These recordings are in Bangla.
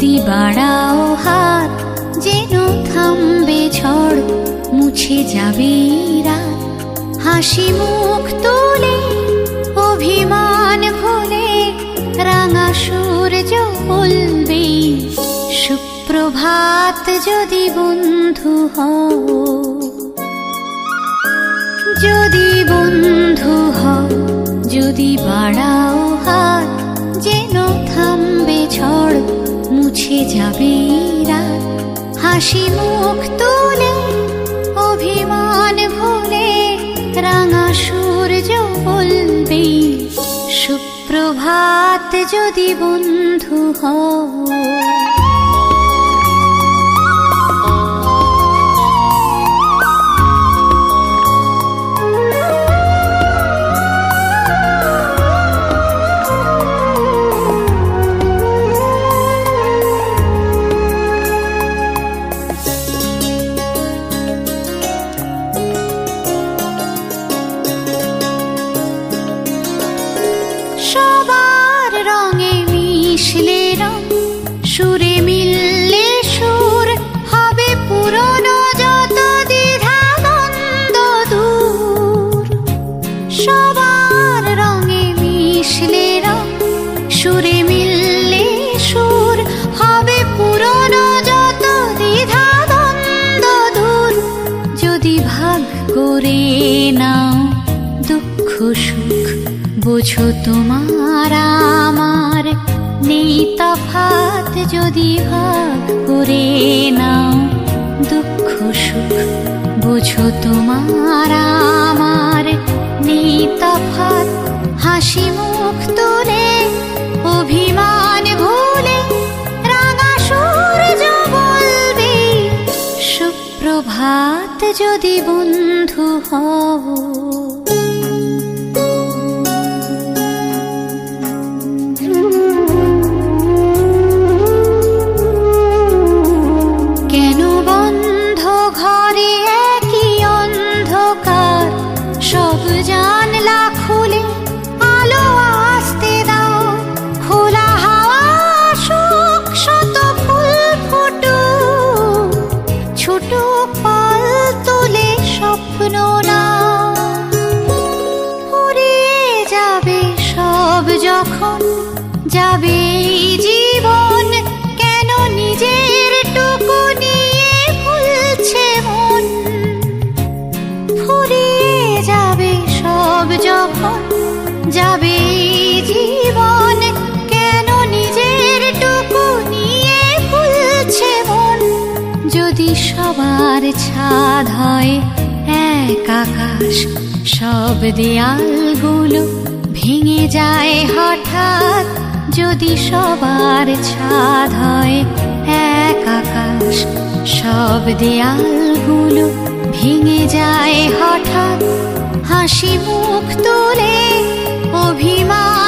যদি বাড়াও হাত, যেন থামবে ঝড়, মুছে যাবে রাত। হাসি মুখ তুলে, অভিমান ভুলে রাঙা সূর্য বলবে, সুপ্রভাত যদি বন্ধু হও। যদি বন্ধু হও, যদি বাড়াও হাত, যেন থামবে ঝড় মুছে যাবে রাত হাসি মুখ তুলে, অভিমান ভুলে, রাঙা সূর্য বলবে, সুপ্রভাত যদি বন্ধু হও। সুরে মিললে সুর হবে পুরনো যত দ্বিধা দ্বন্দ্ব যদি ভাগ করে নাও দুঃখ সুখ, বোঝো তোমার আমার নেই তফাত যদি ভাগ করে নাও দুঃখ সুখ, বোঝো তোমার আমার নেই তফাত হাসি মুখ তুলে অভিমান সুপ্রভাত যদি বন্ধু হও। যদি সবার ছাদ হয়, এক আকাশ, সব দেয়ালগুলো ভেঙে যায়। হঠাৎ যদি সবার ছাদ হয়, এক আকাশ, সব দেয়ালগুলো ভেঙে যায়। হঠাৎ হাসি মুখ তুলে অভিমান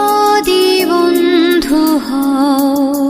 যদি বন্ধু হও।